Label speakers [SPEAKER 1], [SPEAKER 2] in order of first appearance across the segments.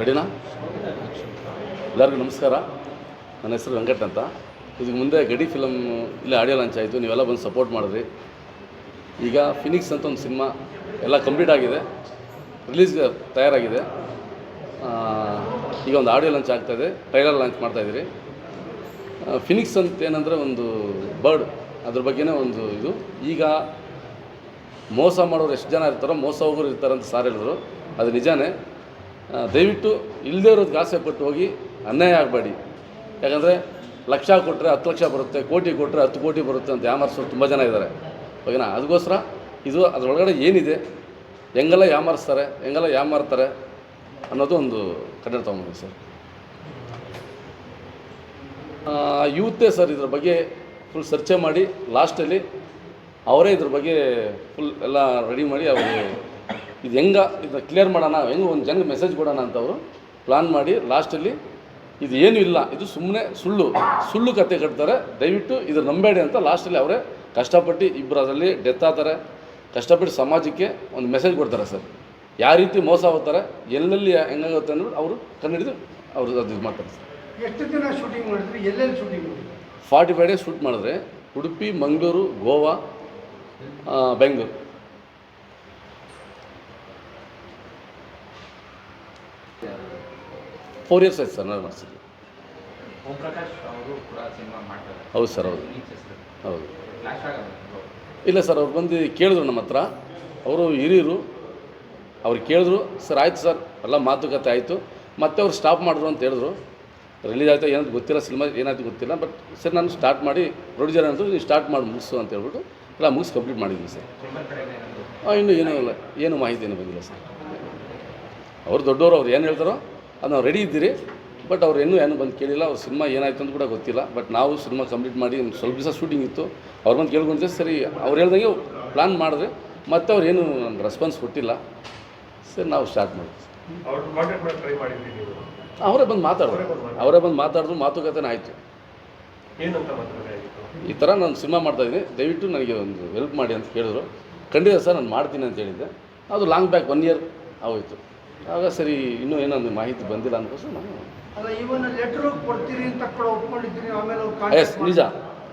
[SPEAKER 1] ರೆಡಿನಾ? ಎಲ್ಲರಿಗೂ ನಮಸ್ಕಾರ. ನನ್ನ ಹೆಸರು ವೆಂಕಟ್ ಅಂತ. ಇದಕ್ಕೆ ಮುಂದೆ ಗಡಿ ಫಿಲಮ್ ಇಲ್ಲೇ ಆಡಿಯೋ ಲಾಂಚ್ ಆಯಿತು. ನೀವೆಲ್ಲ ಬಂದು ಸಪೋರ್ಟ್ ಮಾಡಿದ್ರಿ. ಈಗ ಫಿನಿಕ್ಸ್ ಅಂತ ಒಂದು ಸಿನಿಮಾ ಎಲ್ಲ ಕಂಪ್ಲೀಟ್ ಆಗಿದೆ. ರಿಲೀಸ್ಗೆ ತಯಾರಾಗಿದೆ. ಈಗ ಒಂದು ಆಡಿಯೋ ಲಾಂಚ್ ಆಗ್ತಾಯಿದೆ ಟ್ರೈಲರ್ ಲಾಂಚ್ ಮಾಡ್ತಾಯಿದ್ದೀರಿ ಫಿನಿಕ್ಸ್ ಅಂತ ಏನಂದರೆ ಒಂದು ಬರ್ಡ್ ಅದ್ರ ಬಗ್ಗೆನೇ ಒಂದು ಇದು. ಈಗ ಮೋಸ ಮಾಡೋರು ಎಷ್ಟು ಜನ ಇರ್ತಾರೋ, ಮೋಸ ಹೋಗೋರು ಇರ್ತಾರೆ ಅಂತ ಸಾರ್ ಹೇಳಿದ್ರು. ಅದು ನಿಜಾನೇ. ದಯವಿಟ್ಟು ಇಲ್ಲದೇ ಇರೋದಕ್ಕೆ ಆಸೆ ಪಟ್ಟು ಹೋಗಿ ಅನ್ಯಾಯ ಆಗಬೇಡಿ. ಯಾಕಂದರೆ ಲಕ್ಷ ಕೊಟ್ಟರೆ ಹತ್ತು ಲಕ್ಷ ಬರುತ್ತೆ, ಕೋಟಿ ಕೊಟ್ಟರೆ ಹತ್ತು ಕೋಟಿ ಬರುತ್ತೆ ಅಂತ ಯಾಮಾರಿಸೋರು ತುಂಬ ಜನ ಇದ್ದಾರೆ. ಓಕೆನಾ? ಅದಕ್ಕೋಸ್ಕರ ಇದು ಅದರೊಳಗಡೆ ಏನಿದೆ, ಹೆಂಗೆಲ್ಲ ಯಾಮಾರಿಸ್ತಾರೆ, ಹೆಂಗೆಲ್ಲ ಯಾಮಾರ್ತಾರೆ ಅನ್ನೋದು ಒಂದು ಕನ್ನಡ ತೊಗೊಂಬಂದಿ ಸರ್. ಯೂತೇ ಸರ್ ಇದ್ರ ಬಗ್ಗೆ ಫುಲ್ ಸರ್ಚೆ ಮಾಡಿ ಲಾಸ್ಟಲ್ಲಿ ಅವರೇ ಇದ್ರ ಬಗ್ಗೆ ಫುಲ್ ಎಲ್ಲ ರೆಡಿ ಮಾಡಿ ಅವರು ಇದು ಹೆಂಗೆ ಇದು ಕ್ಲಿಯರ್ ಮಾಡೋಣ ಹೆಂಗೆ ಒಂದು ಜನಕ್ಕೆ ಮೆಸೇಜ್ ಕೊಡೋಣ ಅಂತ ಅವರು ಪ್ಲಾನ್ ಮಾಡಿ ಲಾಸ್ಟಲ್ಲಿ ಇದು ಏನೂ ಇಲ್ಲ ಇದು ಸುಮ್ಮನೆ ಸುಳ್ಳು ಸುಳ್ಳು ಕತೆ ಕಟ್ತಾರೆ. ದಯವಿಟ್ಟು ಇದು ನಂಬೇಡಿ ಅಂತ ಲಾಸ್ಟಲ್ಲಿ ಅವರೇ ಕಷ್ಟಪಟ್ಟು ಇಬ್ಬರು ಅದರಲ್ಲಿ ಡೆತ್ ಆಗ್ತಾರೆ. ಕಷ್ಟಪಟ್ಟು ಸಮಾಜಕ್ಕೆ ಒಂದು ಮೆಸೇಜ್ ಕೊಡ್ತಾರೆ ಸರ್. ಯಾವ ರೀತಿ ಮೋಸ ಹೋಗ್ತಾರೆ ಎಲ್ಲೆಲ್ಲಿ ಹೆಂಗಾಗುತ್ತೆ ಅಂದ್ಬಿಟ್ಟು ಅವರು ಕನ್ನಡಿದು ಅವರು ಅದು ಇದು ಮಾಡ್ತಾರೆ ಸರ್.
[SPEAKER 2] ಎಷ್ಟು ದಿನ ಶೂಟಿಂಗ್ ಮಾಡಿದ್ರಿ ಎಲ್ಲೆಲ್ಲಿ ಶೂಟಿಂಗ್ ಮಾಡಿದ್ರಿ?
[SPEAKER 1] ಫಾರ್ಟಿ ಫೈವ್ ಡೇಸ್ ಶೂಟ್ ಮಾಡಿದ್ರೆ ಉಡುಪಿ ಮಂಗಳೂರು ಗೋವಾ ಬೆಂಗಳೂರು. ಫೋರ್ ಇಯರ್ಸ್ ಆಯ್ತು ಸರ್ ನಾನು ಮಾಡಿಸಿದ್ದು. ಹೌದು ಸರ್ ಹೌದು. ಹೌದು. ಇಲ್ಲ ಸರ್ ಅವ್ರು ಬಂದು ಕೇಳಿದ್ರು ನಮ್ಮ ಹತ್ರ. ಅವರು ಹಿರಿಯರು. ಅವ್ರು ಕೇಳಿದ್ರು ಸರ್ ಆಯಿತು ಸರ್ ಎಲ್ಲ ಮಾತುಕತೆ ಆಯಿತು. ಮತ್ತೆ ಅವ್ರು ಸ್ಟಾಪ್ ಮಾಡಿದ್ರು ಅಂತ ಹೇಳಿದ್ರು. ರಿಲೀಸ್ ಆಯಿತು ಏನಂತ ಗೊತ್ತಿಲ್ಲ ಸಿನಿಮಾ ಏನಾಯ್ತು ಗೊತ್ತಿಲ್ಲ ಬಟ್ ಸರ್ ನಾನು ಸ್ಟಾರ್ಟ್ ಮಾಡಿ ಪ್ರೊಡ್ಯೂಸರ್ ಅಂತ ನೀವು ಸ್ಟಾರ್ಟ್ ಮಾಡಿ ಮುಗಿಸು ಅಂತ ಹೇಳ್ಬಿಟ್ಟು ಎಲ್ಲ ಮುಗಿಸಿ ಕಂಪ್ಲೀಟ್ ಮಾಡಿದ್ವಿ ಸರ್. ಹಾಂ ಇನ್ನೂ ಏನೂ ಇಲ್ಲ ಏನು ಮಾಹಿತಿ ಏನು ಬಂದಿಲ್ಲ ಸರ್. ಅವ್ರು ದೊಡ್ಡವರು ಅವ್ರು ಏನು ಹೇಳ್ತಾರೋ ಅದು ನಾವು ರೆಡಿ ಇದ್ದೀರಿ ಬಟ್ ಅವ್ರು ಇನ್ನೂ ಏನು ಬಂದು ಕೇಳಿಲ್ಲ ಅವ್ರ ಸಿನಿಮಾ ಏನಾಯ್ತು ಅಂತ ಕೂಡ ಗೊತ್ತಿಲ್ಲ ಬಟ್ ನಾವು ಸಿನಿಮಾ ಕಂಪ್ಲೀಟ್ ಮಾಡಿ ಒಂದು ಸ್ವಲ್ಪ ದಿವಸ ಶೂಟಿಂಗ್ ಇತ್ತು ಅವ್ರು ಬಂದು ಕೇಳ್ಕೊಂಡಿದ್ದೆ ಸರಿ ಅವ್ರು ಹೇಳ್ದಂಗೆ ಪ್ಲ್ಯಾನ್ ಮಾಡಿದ್ರೆ ಮತ್ತೆ ಅವ್ರು ಏನು ರೆಸ್ಪಾನ್ಸ್ ಕೊಟ್ಟಿಲ್ಲ ಸರಿ ನಾವು ಸ್ಟಾರ್ಟ್ ಮಾಡಿದ್ವಿ
[SPEAKER 3] ಅವ್ರು
[SPEAKER 1] ಬಂದು ಮಾತಾಡಿದ್ರು ಅವರೇ ಬಂದು ಮಾತಾಡಿದ್ರು ಮಾತುಕತೆ ಆಯಿತು ಈ ಥರ ನಾನು ಸಿನಿಮಾ ಮಾಡ್ತಾಯಿದ್ದೀನಿ ದಯವಿಟ್ಟು ನನಗೆ ಒಂದು ಹೆಲ್ಪ್ ಮಾಡಿ ಅಂತ ಕೇಳಿದ್ರು. ಖಂಡಿತ ಸರ್ ನಾನು ಮಾಡ್ತೀನಿ ಅಂತ ಹೇಳಿದ್ದೆ. ಅದು ಲಾಂಗ್ ಬ್ಯಾಕ್ ಒನ್ ಇಯರ್ ಆಗೋಯ್ತು. ಆಗ ಸರಿ ಇನ್ನೂ ಏನೊಂದು ಮಾಹಿತಿ ಬಂದಿಲ್ಲ ಅಂದ್ಕೋಸ್ಕರ ನಾನು ಎಸ್ ನಿಜ.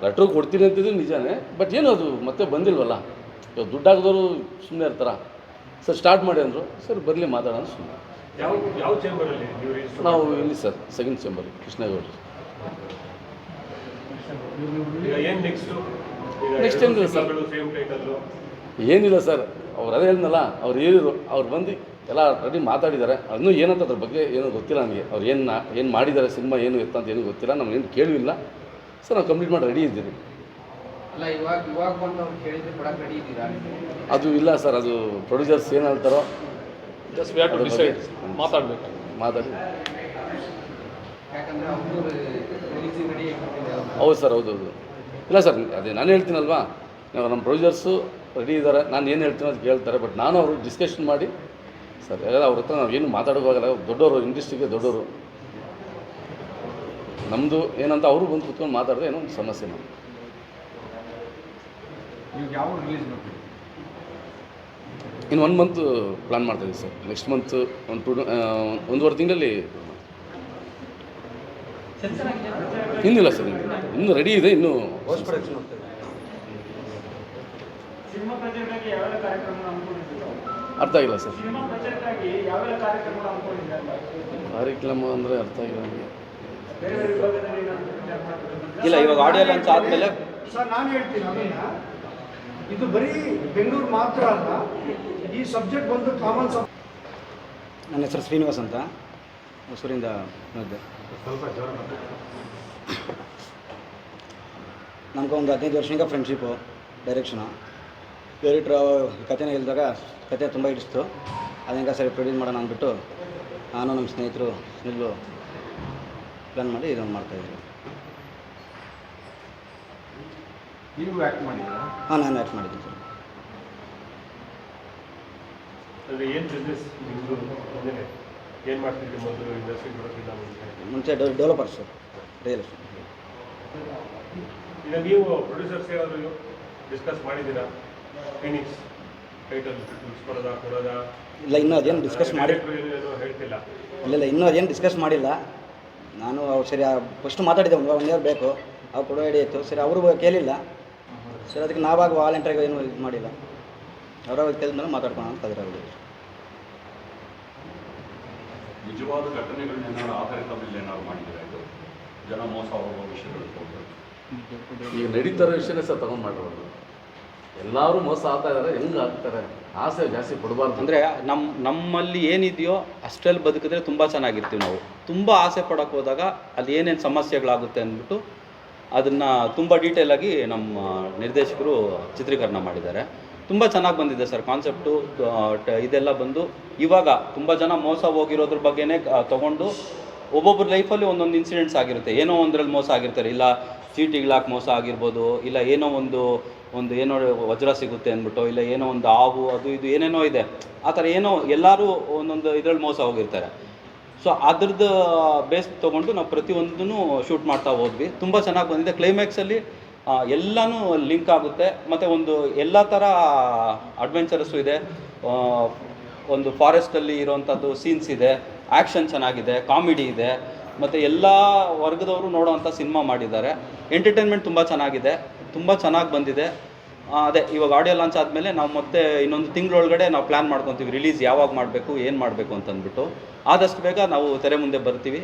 [SPEAKER 1] ಲೆಟ್ರು ಕೊಡ್ತೀನಿ ಅಂತಿದ್ರು ನಿಜಾನೇ. ಬಟ್ ಏನು ಅದು ಮತ್ತೆ ಬಂದಿಲ್ವಲ್ಲ? ಇವಾಗ ದುಡ್ಡು ಹಾಕಿದವರು ಸುಮ್ಮನೆ ಇರ್ತಾರ? ಸರ್ ಸ್ಟಾರ್ಟ್ ಮಾಡಿ ಅಂದರು. ಸರ್ ಬರಲಿ ಮಾತಾಡೋಣ ಸುಮ್ಮನೆ
[SPEAKER 3] ಯಾವ ಯಾವ ಚೇಂಬರಲ್ಲಿ ನೀವು
[SPEAKER 1] ನಾವು ಇಲ್ಲಿ ಸರ್ ಸೆಕೆಂಡ್ ಚೇಂಬರ್ ಕೃಷ್ಣಗೌಡ್ರು.
[SPEAKER 3] ಈಗ ಏನು ನೆಕ್ಸ್ಟ್
[SPEAKER 1] ಏನಿಲ್ಲ
[SPEAKER 3] ಸರ್.
[SPEAKER 1] ಏನಿಲ್ಲ ಸರ್. ಅವ್ರು ಅದೇ ಹೇಳಿದ್ನಲ್ಲ ಅವ್ರು ಹೇಳಿದ್ರು. ಅವ್ರು ಬಂದು ಎಲ್ಲ ರೆಡಿ ಮಾತಾಡಿದ್ದಾರೆ. ಅದನ್ನೂ ಏನಂತ ಅದ್ರ ಬಗ್ಗೆ ಏನೂ ಗೊತ್ತಿಲ್ಲ ನನಗೆ. ಅವ್ರು ಏನು ಏನು ಮಾಡಿದ್ದಾರೆ ಸಿನಿಮಾ ಏನು ಎತ್ತ ಅಂತ ಏನೂ ಗೊತ್ತಿಲ್ಲ. ಏನು ಕೇಳಿಲ್ಲ. ಸರ್ ನಾವು ಕಂಪ್ಲೀಟ್ ಮಾಡಿ ರೆಡಿ ಇದ್ದೀವಿ.
[SPEAKER 4] ಅಲ್ಲ ಇವಾಗ ಇವಾಗ ಬಂದು ಅವ್ರು ಕೇಳಿದ್ರೆ ಕೊಡಕ್ಕೆ ರೆಡಿ ಇದ್ದೀರಾ
[SPEAKER 1] ಅದು ಇಲ್ಲ ಸರ್. ಅದು ಪ್ರೊಡ್ಯೂಸರ್ಸ್ ಏನು ಹೇಳ್ತಾರೋ
[SPEAKER 5] just we have to decide ಮಾತಾಡಬೇಕು.
[SPEAKER 1] ಮಾತಾಡಿ.
[SPEAKER 4] ಯಾಕಂದ್ರೆ ಅವರು ರಿಲೀಸಿಂಗ್ ರೆಡಿ
[SPEAKER 1] ಹೌದು ಸರ್ ಹೌದು ಹೌದು. ಇಲ್ಲ ಸರ್ ಅದೇ ನಾನು ಹೇಳ್ತೀನಲ್ವಾ? ನಮ್ಮ ಪ್ರೊಡ್ಯೂಸರ್ಸು ರೆಡಿ ಇದ್ದಾರೆ. ನಾನು ಏನು ಹೇಳ್ತೀನೋ ಅದು ಕೇಳ್ತಾರೆ ಬಟ್ ನಾನು ಅವರು ಡಿಸ್ಕಷನ್ ಮಾಡಿ ಸರ್. ಎಲ್ಲ ಅವ್ರ ಹತ್ರ ನಾವು ಏನು ಮಾತಾಡೋಕ್ಕಾಗಲ್ಲ. ದೊಡ್ಡವರು ಇಂಡಸ್ಟ್ರಿಗೆ ದೊಡ್ಡವರು. ನಮ್ಮದು ಏನಂತ ಅವರು ಬಂದು ಕುತ್ಕೊಂಡು ಮಾತಾಡಿದ್ರೆ ಏನೋ ಒಂದು ಸಮಸ್ಯೆ ನಾವು ಇನ್ನು ಒನ್ ಮಂತ್ ಪ್ಲ್ಯಾನ್ ಮಾಡ್ತಾಯಿದ್ದೀವಿ ಸರ್. ನೆಕ್ಸ್ಟ್ ಮಂತ್ ಒಂದು ಟು ಒಂದೂವರೆ ತಿಂಗಳಲ್ಲಿ ಇನ್ನಿಲ್ಲ ಸರ್ ಇನ್ನೂ. ಇನ್ನೂ ರೆಡಿ ಇದೆ ಇನ್ನೂ ಅರ್ಥ ಆಗಿಲ್ಲ ಸರ್. ಕಾರ್ಯಕ್ರಮ ಅಂದರೆ ಅರ್ಥ ಆಗಿಲ್ಲ ನನಗೆ
[SPEAKER 6] ಇಲ್ಲ ಇವಾಗ ಆಡಿಯೋ ಲಾಂಚ್ ಆದಮೇಲೆ
[SPEAKER 2] ಸರ್ ನಾನು ಹೇಳ್ತೀನಿ ಅದನ್ನ. ಇದು ಬರೀ ಬೆಂಗಳೂರು ಮಾತ್ರ ಅಲ್ಲ ಈ ಸಬ್ಜೆಕ್ಟ್ ಬಂದು ಕಾಮನ್ ಸಬ್
[SPEAKER 6] ನನ್ನ ಹೆಸರು ಶ್ರೀನಿವಾಸ್ ಅಂತ. ಮೈಸೂರಿಂದ ಬಂದಿದ್ದೆ.
[SPEAKER 3] ಸ್ವಲ್ಪ
[SPEAKER 6] ನಮ್ಗೆ ಒಂದು ಹದಿನೈದು ವರ್ಷದಿಂದ ಫ್ರೆಂಡ್ಶಿಪ್ಪು ಡೈರೆಕ್ಷನು ಡೈರೆಕ್ಟ್ರ್ ಕಥೆನ ಹೇಳಿದಾಗ ಕತೆ ತುಂಬ ಹಿಡಿಸ್ತು. ಅದನ್ನ ಸರಿ ಪ್ರೊಡ್ಯೂಸ್ ಮಾಡೋಣ ಅಂದ್ಬಿಟ್ಟು ನಾನು ನಮ್ಮ ಸ್ನೇಹಿತರು ಸ್ನಿಲ್ಲು ಪ್ಲ್ಯಾನ್ ಮಾಡಿ ಇದನ್ನು ಮಾಡ್ತಾಯಿದ್ವಿ
[SPEAKER 4] ನೀವು ಆ್ಯಕ್ಟ್ ಮಾಡಿದ್ದೀರಾ?
[SPEAKER 6] ಹಾಂ ನಾನು ಆ್ಯಕ್ಟ್ ಮಾಡಿದ್ದೀನಿ ಸರ್.
[SPEAKER 3] ಮುಂಚೆ
[SPEAKER 6] ಡೆವಲಪರ್ ಸರ್ ರಿಯಲ್ ಎಸ್ಟೇಟ್
[SPEAKER 3] ನೀವು ಪ್ರೊಡ್ಯೂಸರ್ಸ್ ಡಿಸ್ಕಸ್ ಮಾಡಿದ್ದೀರಾ? ಫಿನಿಕ್ಸ್ ಟೈಟಲ್ ಉಳಿಸ್ಕೊಳ್ಳೋದಾ ಕೊಡೋದಾ
[SPEAKER 6] ಇಲ್ಲ ಇನ್ನೂ ಅದೇನು ಡಿಸ್ಕಸ್ ಮಾಡಿ
[SPEAKER 3] ಹೇಳ್ತಿಲ್ಲ.
[SPEAKER 6] ಇಲ್ಲ ಇಲ್ಲ ಇನ್ನೂ ಅದೇನು ಡಿಸ್ಕಸ್ ಮಾಡಿಲ್ಲ. ನಾನು ಅವ್ರು ಸರಿ ಫಸ್ಟ್ ಮಾತಾಡಿದೆ ಒಂದು ಒನ್ ಇಯರ್ ಬೇಕು. ಅವ್ರು ಕೊಡೋ ಐಡಿಯಾ ಇತ್ತು. ಸರಿ ಅವರು ಕೇಳಿಲ್ಲ. ಸರಿ ಅದಕ್ಕೆ ನಾವಾಗ ವಾಲಂಟಿಯರ್ಗೆ ಏನು ಇದು ಮಾಡಿಲ್ಲ. ಅವರಾಗ ಕೇಳಿದ ಮೇಲೆ ಮಾತಾಡ್ಕೊಳ್ಳೋಣ ಅಂತ ಅದ್ರ ಅವರು
[SPEAKER 5] ನಿಜವಾದ ಘಟನೆಗಳನ್ನೇನಾದ್ರು ಆಧಾರಿತ ಮೇಲೆ ಏನಾದ್ರು ಮಾಡಿದ್ರೆ ಇದು? ಜನ ಮೋಸ ಹೋಗುವ ವಿಷಯಗಳು.
[SPEAKER 1] ಈಗ ನಡೀತಾರೋ ವಿಷಯನೇ ಸರ್ ತಗೊಂಡು ಮಾಡಿರೋದು. ಎಲ್ಲರೂ ಮೋಸ ಆಗ್ತಾ ಇದ್ದಾರೆ ಹೆಂಗೆ ಆಗ್ತಾರೆ? ಆಸೆ ಜಾಸ್ತಿ ಪಡಬಾರ್ದು.
[SPEAKER 7] ಅಂದರೆ ನಮ್ಮ ನಮ್ಮಲ್ಲಿ ಏನಿದೆಯೋ ಅಷ್ಟರಲ್ಲಿ ಬದುಕಿದ್ರೆ ತುಂಬ ಚೆನ್ನಾಗಿರ್ತೀವಿ ನಾವು. ತುಂಬ ಆಸೆ ಪಡೋಕೆ ಹೋದಾಗ ಅಲ್ಲಿ ಏನೇನು ಸಮಸ್ಯೆಗಳಾಗುತ್ತೆ ಅಂದ್ಬಿಟ್ಟು ಅದನ್ನು ತುಂಬ ಡೀಟೇಲಾಗಿ ನಮ್ಮ ನಿರ್ದೇಶಕರು ಚಿತ್ರೀಕರಣ ಮಾಡಿದ್ದಾರೆ. ತುಂಬ ಚೆನ್ನಾಗಿ ಬಂದಿದೆ ಸರ್ ಕಾನ್ಸೆಪ್ಟು ಇದೆಲ್ಲ ಬಂದು ಇವಾಗ ತುಂಬ ಜನ ಮೋಸ ಹೋಗಿರೋದ್ರ ಬಗ್ಗೆನೇ ತೊಗೊಂಡು ಒಬ್ಬೊಬ್ಬರ ಲೈಫಲ್ಲಿ ಒಂದೊಂದು ಇನ್ಸಿಡೆಂಟ್ಸ್ ಆಗಿರುತ್ತೆ. ಏನೋ ಒಂದರಲ್ಲಿ ಮೋಸ ಆಗಿರ್ತಾರೆ. ಇಲ್ಲ ಚೀಟಿಗಳಾಕಿ ಮೋಸ ಆಗಿರ್ಬೋದು, ಇಲ್ಲ ಏನೋ ಒಂದು ಒಂದು ಏನೋ ವಜ್ರ ಸಿಗುತ್ತೆ ಅಂದ್ಬಿಟ್ಟು, ಇಲ್ಲ ಏನೋ ಒಂದು ಹಾವು, ಅದು ಇದು ಏನೇನೋ ಇದೆ. ಆ ಥರ ಏನೋ ಎಲ್ಲರೂ ಒಂದೊಂದು ಇದರಲ್ಲಿ ಮೋಸ ಹೋಗಿರ್ತಾರೆ. ಸೊ ಅದ್ರದ್ದು ಬೇಸ್ ತೊಗೊಂಡು ನಾವು ಪ್ರತಿಯೊಂದನ್ನು ಶೂಟ್ ಮಾಡ್ತಾ ಹೋದ್ವಿ. ತುಂಬ ಚೆನ್ನಾಗಿ ಬಂದಿದೆ. ಕ್ಲೈಮ್ಯಾಕ್ಸಲ್ಲಿ ಎಲ್ಲನೂ ಲಿಂಕ್ ಆಗುತ್ತೆ. ಮತ್ತು ಒಂದು ಎಲ್ಲ ಥರ ಅಡ್ವೆಂಚರಸ್ಸು ಇದೆ. ಒಂದು ಫಾರೆಸ್ಟಲ್ಲಿ ಇರೋವಂಥದ್ದು ಸೀನ್ಸ್ ಇದೆ ಆ್ಯಕ್ಷನ್ ಚೆನ್ನಾಗಿದೆ ಕಾಮಿಡಿ ಇದೆ. ಮತ್ತು ಎಲ್ಲ ವರ್ಗದವರು ನೋಡೋವಂಥ ಸಿನಿಮಾ ಮಾಡಿದ್ದಾರೆ. ಎಂಟರ್ಟೈನ್ಮೆಂಟ್ ತುಂಬ ಚೆನ್ನಾಗಿದೆ, ತುಂಬ ಚೆನ್ನಾಗಿ ಬಂದಿದೆ. ಅದೇ, ಇವಾಗ ಆಡಿಯೋ ಲಾಂಚ್ ಆದಮೇಲೆ ನಾವು ಮತ್ತೆ ಇನ್ನೊಂದು ತಿಂಗಳೊಳಗಡೆ ನಾವು ಪ್ಲ್ಯಾನ್ ಮಾಡ್ಕೊತೀವಿ ರಿಲೀಸ್ ಯಾವಾಗ ಮಾಡಬೇಕು, ಏನು ಮಾಡಬೇಕು ಅಂತಂದ್ಬಿಟ್ಟು. ಆದಷ್ಟು ಬೇಗ ನಾವು ತೆರೆ ಮುಂದೆ ಬರ್ತೀವಿ.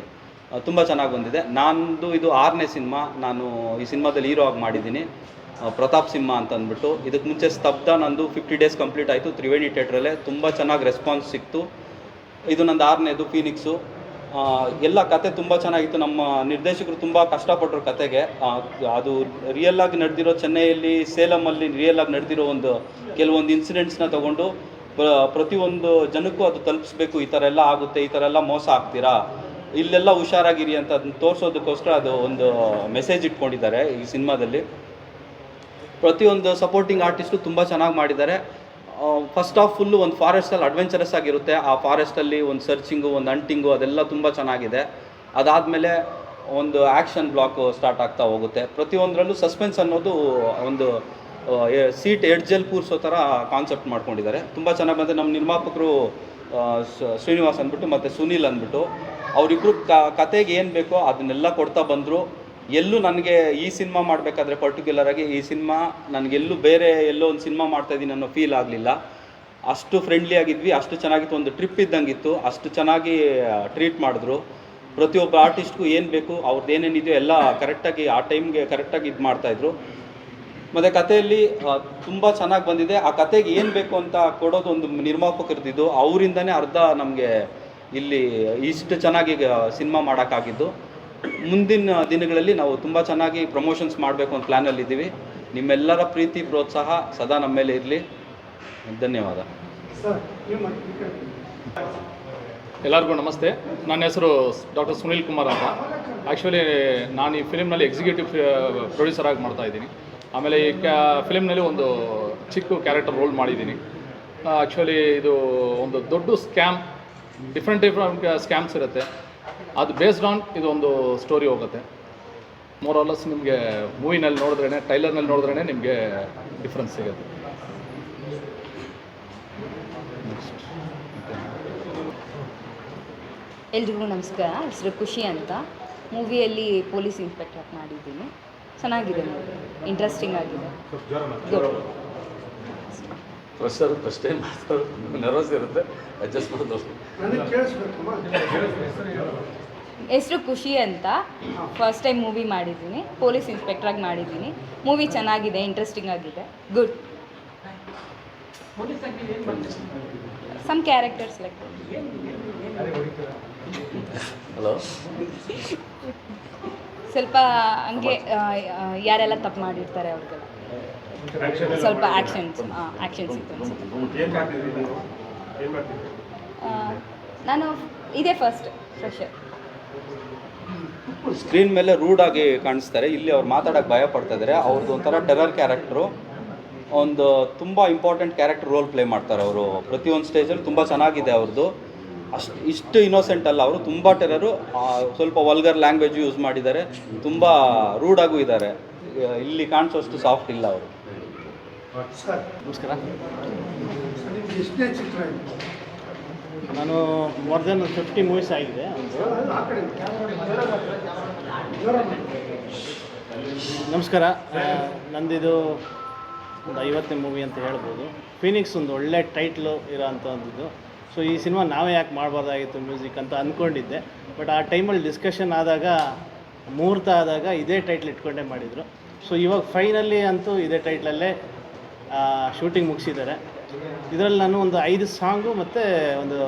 [SPEAKER 7] ತುಂಬ ಚೆನ್ನಾಗಿ ಬಂದಿದೆ. ನಂದು ಇದು ಆರನೇ ಸಿನಿಮಾ ನಾನು ಈ ಸಿನಿಮಾದಲ್ಲಿ ಹೀರೋ ಆಗಿ ಮಾಡಿದ್ದೀನಿ. ಪ್ರತಾಪ್ ಸಿಂಹ ಅಂತ ಅಂದ್ಬಿಟ್ಟು ಇದಕ್ಕೆ ಮುಂಚೆ ಸ್ತಬ್ಧ ನಂದು ಫಿಫ್ಟಿ ಡೇಸ್ ಕಂಪ್ಲೀಟ್ ಆಯಿತು. ತ್ರಿವೇಣಿ ಥಿಯೇಟ್ರಲ್ಲೇ ತುಂಬ ಚೆನ್ನಾಗಿ ರೆಸ್ಪಾನ್ಸ್ ಸಿಕ್ತು. ಇದು ನಂದು ಆರನೇದು, ಫೀನಿಕ್ಸು. ಎಲ್ಲ ಕತೆ ತುಂಬ ಚೆನ್ನಾಗಿತ್ತು. ನಮ್ಮ ನಿರ್ದೇಶಕರು ತುಂಬ ಕಷ್ಟಪಟ್ಟರು ಕತೆಗೆ. ಅದು ರಿಯಲ್ ಆಗಿ ನಡೆದಿರೋ ಚೆನ್ನೈಯಲ್ಲಿ ಸೇಲಮಲ್ಲಿ ರಿಯಲ್ ಆಗಿ ನಡೆದಿರೋ ಒಂದು ಕೆಲವೊಂದು ಇನ್ಸಿಡೆಂಟ್ಸ್ನ ತಗೊಂಡು, ಪ್ರ- ಪ್ರತಿಯೊಂದು ಜನಕ್ಕೂ ಅದು ತಲುಪಿಸ್ಬೇಕು. ಈ ಥರ ಎಲ್ಲ ಆಗುತ್ತೆ, ಈ ಥರ ಎಲ್ಲ ಮೋಸ ಆಗ್ತೀರಾ? ಇಲ್ಲೆಲ್ಲ ಹುಷಾರಾಗಿರಿ ಅಂತ ಅದನ್ನ ತೋರಿಸೋದಕ್ಕೋಸ್ಕರ ಅದು ಒಂದು ಮೆಸೇಜ್ ಇಟ್ಕೊಂಡಿದ್ದಾರೆ ಈ ಸಿನಿಮಾದಲ್ಲಿ. ಪ್ರತಿಯೊಂದು ಸಪೋರ್ಟಿಂಗ್ ಆರ್ಟಿಸ್ಟು ತುಂಬ ಚೆನ್ನಾಗಿ ಮಾಡಿದ್ದಾರೆ. ಫಸ್ಟ್ ಆಫ್ ಫುಲ್ಲು ಒಂದು ಫಾರೆಸ್ಟಲ್ಲಿ ಅಡ್ವೆಂಚರಸ್ ಆಗಿರುತ್ತೆ. ಆ ಫಾರೆಸ್ಟಲ್ಲಿ ಒಂದು ಸರ್ಚಿಂಗು ಒಂದು ಅಂಟಿಂಗು ಅದೆಲ್ಲ ತುಂಬ ಚೆನ್ನಾಗಿದೆ. ಅದಾದಮೇಲೆ ಒಂದು ಆ್ಯಕ್ಷನ್ ಬ್ಲಾಕು ಸ್ಟಾರ್ಟ್ ಆಗ್ತಾ ಹೋಗುತ್ತೆ. ಪ್ರತಿಯೊಂದರಲ್ಲೂ ಸಸ್ಪೆನ್ಸ್ ಅನ್ನೋದು ಒಂದು ಸೀಟ್ ಎಡ್ಜಲ್ಲಿ ಕೂರಿಸೋ ಥರ ಕಾನ್ಸೆಪ್ಟ್ ಮಾಡ್ಕೊಂಡಿದ್ದಾರೆ. ತುಂಬ ಚೆನ್ನಾಗಿ ಬಂದರೆ ನಮ್ಮ ನಿರ್ಮಾಪಕರು ಶ್ರೀನಿವಾಸ್ ಅಂದ್ಬಿಟ್ಟು ಮತ್ತು ಸುನೀಲ್ ಅಂದ್ಬಿಟ್ಟು ಅವರಿಬ್ಬರು ಕತೆಗೆ ಏನು ಬೇಕೋ ಅದನ್ನೆಲ್ಲ ಕೊಡ್ತಾ ಬಂದರು. ಎಲ್ಲೂ ನನಗೆ ಈ ಸಿನಿಮಾ ಮಾಡಬೇಕಾದ್ರೆ ಪರ್ಟಿಕ್ಯುಲರ್ ಆಗಿ ಈ ಸಿನಿಮಾ ನನಗೆಲ್ಲೂ ಬೇರೆ ಎಲ್ಲೋ ಒಂದು ಸಿನಿಮಾ ಮಾಡ್ತಾ ಇದ್ದೀನಿ ಅನ್ನೋ ಫೀಲ್ ಆಗಲಿಲ್ಲ. ಅಷ್ಟು ಫ್ರೆಂಡ್ಲಿ ಆಗಿದ್ವಿ, ಅಷ್ಟು ಚೆನ್ನಾಗಿತ್ತು, ಒಂದು ಟ್ರಿಪ್ ಇದ್ದಂಗಿತ್ತು, ಅಷ್ಟು ಚೆನ್ನಾಗಿ ಟ್ರೀಟ್ ಮಾಡಿದ್ರು. ಪ್ರತಿಯೊಬ್ಬ ಆರ್ಟಿಸ್ಟ್ಗೂ ಏನು ಬೇಕು ಅವ್ರದ್ದು ಏನೇನಿದೆಯೋ ಎಲ್ಲ ಕರೆಕ್ಟಾಗಿ ಆ ಟೈಮ್ಗೆ ಕರೆಕ್ಟಾಗಿ ಇದು ಮಾಡ್ತಾಯಿದ್ರು ಮತ್ತು ಕಥೆಯಲ್ಲಿ ತುಂಬ ಚೆನ್ನಾಗಿ ಬಂದಿದೆ. ಆ ಕತೆಗೆ ಏನು ಬೇಕು ಅಂತ ಕೊಡೋದು ಒಂದು ನಿರ್ಮಾಪಕರದಿದ್ದು, ಅವರಿಂದನೇ ಅರ್ಧ ನಮಗೆ ಇಲ್ಲಿ ಇಷ್ಟು ಚೆನ್ನಾಗಿ ಸಿನಿಮಾ ಮಾಡೋಕ್ಕಾಗಿದ್ದು. ಮುಂದಿನ ದಿನಗಳಲ್ಲಿ ನಾವು ತುಂಬ ಚೆನ್ನಾಗಿ ಪ್ರಮೋಷನ್ಸ್ ಮಾಡಬೇಕು ಅಂತ ಪ್ಲ್ಯಾನಲ್ಲಿದ್ದೀವಿ ನಿಮ್ಮೆಲ್ಲರ ಪ್ರೀತಿ ಪ್ರೋತ್ಸಾಹ ಸದಾ ನಮ್ಮ ಮೇಲೆ ಇರಲಿ. ಧನ್ಯವಾದ.
[SPEAKER 8] ಎಲ್ಲರಿಗೂ ನಮಸ್ತೆ. ನನ್ನ ಹೆಸರು ಡಾಕ್ಟರ್ ಸುನೀಲ್ ಕುಮಾರ್ ಅಂತ. ಆ್ಯಕ್ಚುಲಿ ನಾನು ಈ ಫಿಲ್ಮ್ನಲ್ಲಿ ಎಕ್ಸಿಕ್ಯೂಟಿವ್ ಪ್ರೊಡ್ಯೂಸರ್ ಆಗಿ ಮಾಡ್ತಾ ಇದ್ದೀನಿ. ಆಮೇಲೆ ಈ ಕ್ಯಾ ಫಿಲಿಮ್ನಲ್ಲಿ ಒಂದು ಚಿಕ್ಕ ಕ್ಯಾರೆಕ್ಟರ್ ರೋಲ್ ಮಾಡಿದ್ದೀನಿ. ಆ್ಯಕ್ಚುಲಿ ಇದು ಒಂದು ದೊಡ್ಡ ಸ್ಕ್ಯಾಮ್ ಡಿಫ್ರೆಂಟ್ ಡಿಫ್ರೆಂಟ್ ಸ್ಕ್ಯಾಮ್ಸ್ ಇರುತ್ತೆ. ಅದು ಬೇಸ್ಡ್ ಆನ್ ಇದೊಂದು ಒಂದು ಸ್ಟೋರಿ ಹೋಗುತ್ತೆ ಮೋರಲ್ಲಸ್ ನಿಮಗೆ ಮೂವಿನಲ್ಲಿ ನೋಡಿದ್ರೇ ಟೈಲರ್ನಲ್ಲಿ ನೋಡಿದ್ರೇ ನಿಮಗೆ ಡಿಫ್ರೆನ್ಸ್ ಸಿಗುತ್ತೆ.
[SPEAKER 9] ಎಲ್ರಿಗೂ ನಮಸ್ಕಾರ. ಹೆಸರು ಖುಷಿ ಅಂತ. ಮೂವಿಯಲ್ಲಿ ಪೊಲೀಸ್ ಇನ್ಸ್ಪೆಕ್ಟರ್ ಮಾಡಿದ್ದೀನಿ. ಚೆನ್ನಾಗಿದೆ ಮೂವಿ ಇಂಟ್ರೆಸ್ಟಿಂಗ್ ಆಗಿದೆ.
[SPEAKER 1] ಪ್ರೆಷರ್ ಟೈಮ್ ಮಾಡ್ತಾರೆ ನರ್ವಸ್ ಇರುತ್ತೆ. ಅಡ್ಜಸ್ಟ್ ಮಾಡೋದು
[SPEAKER 9] ಹೆಸರು ಖುಷಿ ಅಂತ ಫಸ್ಟ್ ಟೈಮ್ ಮೂವಿ ಮಾಡಿದ್ದೀನಿ. ಪೊಲೀಸ್ ಇನ್ಸ್ಪೆಕ್ಟ್ರಾಗಿ ಮಾಡಿದ್ದೀನಿ. ಮೂವಿ ಚೆನ್ನಾಗಿದೆ ಇಂಟ್ರೆಸ್ಟಿಂಗ್ ಆಗಿದೆ. Good some characters like
[SPEAKER 1] hello
[SPEAKER 9] ಸ್ವಲ್ಪ ಹಂಗೆ ಯಾರೆಲ್ಲ ತಪ್ಪು ಮಾಡಿರ್ತಾರೆ ಅವ್ರಿಗೆಲ್ಲ. ಸ್ವಲ್ಪ? ಆ್ಯಕ್ಷನ್ಸ್ ಆ್ಯಕ್ಷನ್ಸ್ ಇತ್ತು ನಾನು ಇದೇ ಫಸ್ಟ್ ಫ್ರೆಶರ್
[SPEAKER 7] ಸ್ಕ್ರೀನ್ ಮೇಲೆ ರೂಡಾಗಿ ಕಾಣಿಸ್ತಾರೆ. ಇಲ್ಲಿ ಅವ್ರು ಮಾತಾಡೋಕ್ಕೆ ಭಯ ಪಡ್ತಾ ಇದ್ದಾರೆ ಅವ್ರದ್ದು ಒಂಥರ ಟೆರರ್ ಕ್ಯಾರೆಕ್ಟ್ರು ಒಂದು ತುಂಬ ಇಂಪಾರ್ಟೆಂಟ್ ಕ್ಯಾರೆಕ್ಟರ್ ರೋಲ್ ಪ್ಲೇ ಮಾಡ್ತಾರೆ ಅವರು. ಪ್ರತಿಯೊಂದು ಸ್ಟೇಜಲ್ಲಿ ತುಂಬ ಚೆನ್ನಾಗಿದೆ ಅವ್ರದ್ದು ಅಷ್ಟು ಇಷ್ಟು ಇನ್ನೋಸೆಂಟ್ ಅಲ್ಲ. ಅವರು ತುಂಬ ಟೆರರು ಸ್ವಲ್ಪ ವಲ್ಗರ್ ಲ್ಯಾಂಗ್ವೇಜ್ ಯೂಸ್ ಮಾಡಿದ್ದಾರೆ. ತುಂಬ ರೂಡಾಗೂ ಇದ್ದಾರೆ ಇಲ್ಲಿ ಕಾಣಿಸೋಷ್ಟು ಸಾಫ್ಟ್ ಇಲ್ಲ ಅವರು.
[SPEAKER 2] ಸರ್
[SPEAKER 8] ನಮಸ್ಕಾರ.
[SPEAKER 2] ಎಷ್ಟನೇ ಚಿತ್ರ ಇದು?
[SPEAKER 10] ನಾನು ಮೋರ್ ದೆನ್ ಫಿಫ್ಟಿ ಮೂವೀಸ್ ಆಗಿದೆ. ನಮಸ್ಕಾರ. ನಂದಿದು ಒಂದು ಐವತ್ತನೇ ಮೂವಿ ಅಂತ ಹೇಳ್ಬೋದು. ಫಿನಿಕ್ಸ್ ಒಂದು ಒಳ್ಳೆ ಟೈಟ್ಲು ಇರೋ ಅಂಥದ್ದು ಸೊ ಈ ಸಿನಿಮಾ ನಾವೇ ಯಾಕೆ ಮಾಡಬಾರ್ದಾಗಿತ್ತು ಮ್ಯೂಸಿಕ್ ಅಂತ ಅಂದ್ಕೊಂಡಿದ್ದೆ ಬಟ್ ಆ ಟೈಮಲ್ಲಿ ಡಿಸ್ಕಷನ್ ಆದಾಗ, ಮುಹೂರ್ತ ಆದಾಗ ಇದೇ ಟೈಟ್ಲ್ ಇಟ್ಕೊಂಡೇ ಮಾಡಿದರು. ಸೊ ಇವಾಗ ಫೈನಲಿ ಅಂತೂ ಇದೇ ಟೈಟ್ಲಲ್ಲೇ ಶೂಟಿಂಗ್ ಮುಗಿಸಿದ್ದಾರೆ. ಇದರಲ್ಲಿ ನಾನು ಒಂದು ಐದು ಸಾಂಗು ಮತ್ತು ಒಂದು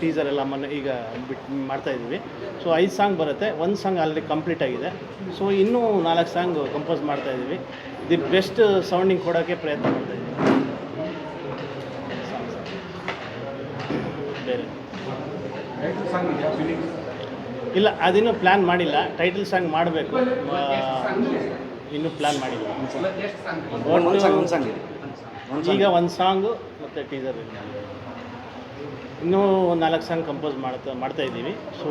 [SPEAKER 10] ಟೀಸರ್ ಎಲ್ಲ ಮೊನ್ನೆ ಈಗ ಬಿಟ್ಟು ಮಾಡ್ತಾಯಿದ್ದೀವಿ ಸೊ ಐದು ಸಾಂಗ್ ಬರುತ್ತೆ. ಒಂದು ಸಾಂಗ್ ಆಲ್ರೆಡಿ ಕಂಪ್ಲೀಟ್ ಆಗಿದೆ. ಸೊ ಇನ್ನೂ ನಾಲ್ಕು ಸಾಂಗ್ ಕಂಪೋಸ್ ಮಾಡ್ತಾಯಿದ್ದೀವಿ ದಿ ಬೆಸ್ಟ್ ಸೌಂಡಿಂಗ್ ಕೊಡೋಕ್ಕೆ ಪ್ರಯತ್ನ ಮಾಡ್ತಾಯಿದ್ದೀವಿ ಬೇರೆ. ಇಲ್ಲ ಅದಿನ್ನೂ ಪ್ಲ್ಯಾನ್ ಮಾಡಿಲ್ಲ. ಟೈಟಲ್ ಸಾಂಗ್ ಮಾಡಬೇಕು. ಇನ್ನೂ ಪ್ಲ್ಯಾನ್ ಮಾಡಿಲ್ಲ.
[SPEAKER 6] ಒಂದು ಸಾಂಗ್
[SPEAKER 10] ಈಗ ಒಂದು ಸಾಂಗು ಮತ್ತು ಟೀಸರ್ ಇನ್ನೂ ನಾಲ್ಕು ಸಾಂಗ್ ಕಂಪೋಸ್ ಮಾಡ್ತಾ ಮಾಡ್ತಾ ಇದ್ದೀವಿ. ಸೊ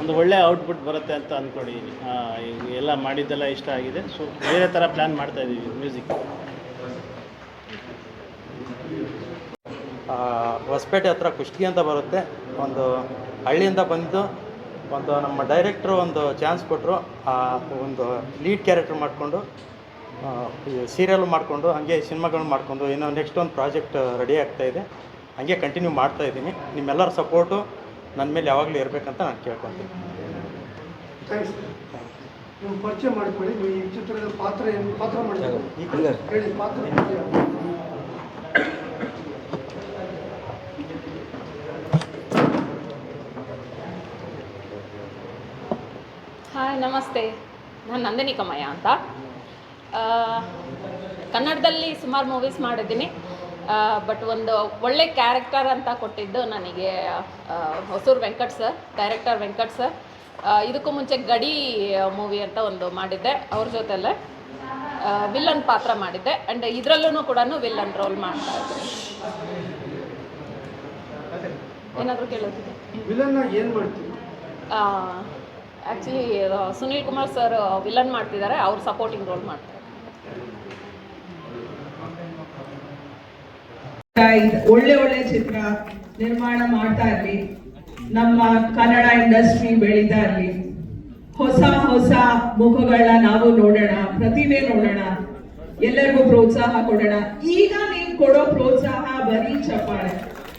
[SPEAKER 10] ಒಂದು ಒಳ್ಳೆ ಔಟ್ಪುಟ್ ಬರುತ್ತೆ ಅಂತ ಅಂದ್ಕೊಂಡಿದ್ದೀನಿ ಎಲ್ಲ ಮಾಡಿದ್ದೆಲ್ಲ ಇಷ್ಟ ಆಗಿದೆ. ಸೊ ಬೇರೆ ಥರ ಪ್ಲ್ಯಾನ್ ಮಾಡ್ತಾ ಇದ್ದೀವಿ ಮ್ಯೂಸಿಕ್
[SPEAKER 11] ಹೊಸಪೇಟೆ ಹತ್ರ ಕುಷ್ಟಗಿ ಅಂತ ಬರುತ್ತೆ. ಒಂದು ಹಳ್ಳಿಯಿಂದ ಬಂದು ಒಂದು ನಮ್ಮ ಡೈರೆಕ್ಟ್ರು ಒಂದು ಚಾನ್ಸ್ ಕೊಟ್ಟರು ಆ ಒಂದು ಲೀಡ್ ಕ್ಯಾರೆಕ್ಟ್ರ್ ಮಾಡಿಕೊಂಡು ಸೀರಿಯಲ್ ಮಾಡಿಕೊಂಡು ಹಾಗೆ ಸಿನಿಮಾಗಳು ಮಾಡಿಕೊಂಡು ಇನ್ನೂ ನೆಕ್ಸ್ಟ್ ಒಂದು ಪ್ರಾಜೆಕ್ಟ್ ರೆಡಿ ಆಗ್ತಾ ಇದೆ. ಹಾಗೆ ಕಂಟಿನ್ಯೂ ಮಾಡ್ತಾ ಇದ್ದೀನಿ. ನಿಮ್ಮೆಲ್ಲರ ಸಪೋರ್ಟು ನನ್ನ ಮೇಲೆ ಯಾವಾಗಲೂ ಇರಬೇಕಂತ ನಾನು ಕೇಳ್ಕೊತೀನಿ.
[SPEAKER 2] ಥ್ಯಾಂಕ್ಸ್ ನೀವು ಪರಿಚಯ ಮಾಡಿಕೊಳ್ಳಿ. ಈ ಚಿತ್ರದ ಪಾತ್ರ ಏನು ಪಾತ್ರ ಮಾಡಿದ್ದೀರಿ
[SPEAKER 6] ಹಂಗೆ
[SPEAKER 2] ಹೇಳಿ ಪಾತ್ರ ಏನು?
[SPEAKER 12] ಹಾಯ್ ನಮಸ್ತೆ. ನಾನು ನಂದಿನಿ ಕಮಯ್ಯ ಅಂತ. ಕನ್ನಡದಲ್ಲಿ ಸುಮಾರು ಮೂವೀಸ್ ಮಾಡಿದ್ದೀನಿ. ಬಟ್ ಒಂದು ಒಳ್ಳೆ ಕ್ಯಾರೆಕ್ಟರ್ ಅಂತ ಕೊಟ್ಟಿದ್ದು ನನಗೆ Hosur Venkat sir director Venkat sir ಇದಕ್ಕೂ ಮುಂಚೆ ಗಡಿ ಮೂವಿ ಅಂತ ಒಂದು ಮಾಡಿದ್ದೆ ಅವ್ರ ಜೊತೆಲೆ. ವಿಲ್ಲನ್ ಪಾತ್ರ ಮಾಡಿದ್ದೆ. ಆ್ಯಂಡ್ ಇದರಲ್ಲೂ ಕೂಡ ವಿಲ್ಲನ್ ರೋಲ್ ಮಾಡ್ತಾ ಇದ್ದೀನಿ. ಏನಾದರೂ ಕೇಳೋದಿದೆ actually Sunil Kumar sir villain ಮಾಡ್ತಿದ್ದಾರೆ ಅವ್ರು ಸಪೋರ್ಟಿಂಗ್ ರೋಲ್ ಮಾಡ್ತಾರೆ.
[SPEAKER 13] ಒಳ್ಳೆ ಒಳ್ಳೆ ಚಿತ್ರ ನಿರ್ಮಾಣ ಮಾಡ್ತಾ ಇರ್ಲಿ. ನಮ್ಮ ಕನ್ನಡ ಇಂಡಸ್ಟ್ರಿ ಬೆಳೀತಾ ಇರ್ಲಿ. ಹೊಸ ಹೊಸ ಮುಖಗಳನ್ನ ನಾವು ನೋಡೋಣ, ಪ್ರತಿಭೆ ನೋಡೋಣ, ಎಲ್ಲರಿಗೂ ಪ್ರೋತ್ಸಾಹ ಕೊಡೋಣ. ಈಗ ನೀವು ಕೊಡೋ ಪ್ರೋತ್ಸಾಹ ಬರೀ ಚಪ್ಪಾಳೆ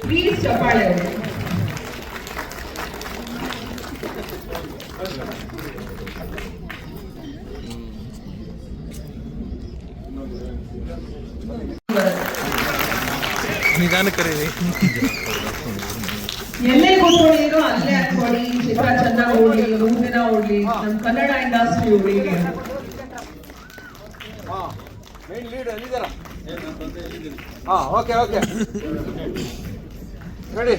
[SPEAKER 13] ಪ್ಲೀಸ್ ಚಪ್ಪಾಳೆ ಎಲ್ಲೇ ಕೂತ್ಕೊಂಡಿರೋ ಅಲ್ಲೇ ಹಾಕೊಳ್ಳಿ ಚಿತ್ರ ಚೆನ್ನಾಗಿ ಓಡಿ ಮುಂದಿನ ಓಡಿ ಓಡ್ಲಿ ನಮ್ ಕನ್ನಡ ಇಂಡಸ್ಟ್ರಿ
[SPEAKER 6] ಹಾ ಓಕೆ ಓಕೆ. ರೆಡಿ.